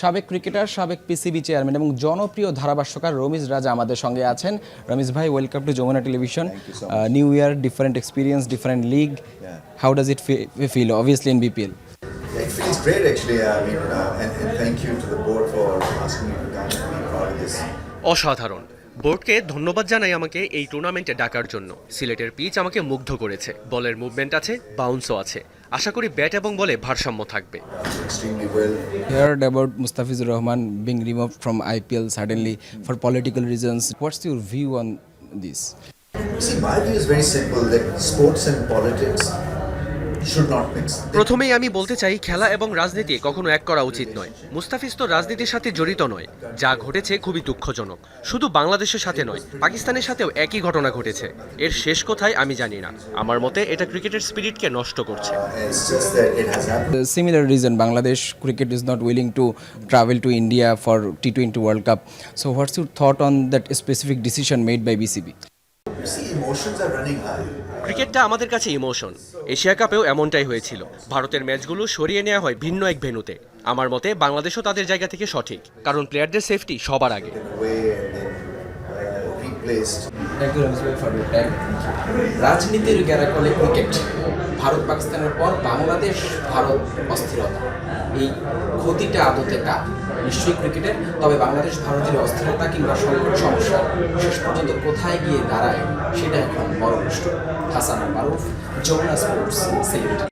সাবেক ক্রিকেটার সাবেক PCB chairman এবং জনপ্রিয় ধারাভাষ্যকার রমিজ রাজা আমাদের সঙ্গে আছেন। রমিজ ভাই welcome to Jamuna television new year different experience different league how does it feel obviously in BPL It feels great actually. I mean, uh, and, and thank you to the board for asking me to come and be part of this. অসাধারণ। বোর্ডকে ধন্যবাদ জানাই আমাকে এই টুর্নামেন্টে ডাকার জন্য। সিলেটের পিচ আমাকে মুগ্ধ করেছে। বলের মুভমেন্ট আছে বাউন্সও আছে। আশা করি ব্যাট এবং বলে ভারসাম্য থাকবে। Heard about Mustafizur Rahman being remove from IPL suddenly for political reasons what's your view on this See, my view is very simple প্রথমেই আমি বলতে চাই খেলা এবং রাজনীতি কখনো এক করা উচিত নয়। মুস্তাফিজ তো রাজনীতির সাথে জড়িত নয়। যা ঘটেছে খুবই দুঃখজনক। শুধু বাংলাদেশের সাথে নয় পাকিস্তানের সাথেও একই ঘটনা ঘটেছে। এর শেষ কোথায় আমি জানি না। আমার মতে এটা ক্রিকেটের স্পিরিটকে নষ্ট করছে। It's reason Bangladesh cricket is not willing to travel to India for T willing world cup so India for T20 World Cup. Specific decision made by on ক্রিকেটটা আমাদের কাছে ইমোশন। এশিয়া কাপেও এমনটাই হয়েছিল। ভারতের ম্যাচগুলো সরিয়ে নেওয়া হয় ভিন্ন এক ভেনুতে আমার মতে বাংলাদেশও তাদের জায়গা থেকে সঠিক কারণ প্লেয়ারদের সেফটি সবার আগে। Uh, রাজনীতির ক্যারাকলে ক্রিকেট। পাকিস্তানের পর বাংলাদেশ, ভারত অস্থিরতা। এই ক্ষতিটা আদতে কাপ নিশ্চয়ই ক্রিকেটের, তবে বাংলাদেশ ভারতের অস্থিরতা কিংবা সংকট সমস্যা শেষ পর্যন্ত কোথায় গিয়ে দাঁড়ায়, সেটা এখন বড় প্রশ্ন হাসান মারুফ, যমুনা স্পোর্টস সিলেট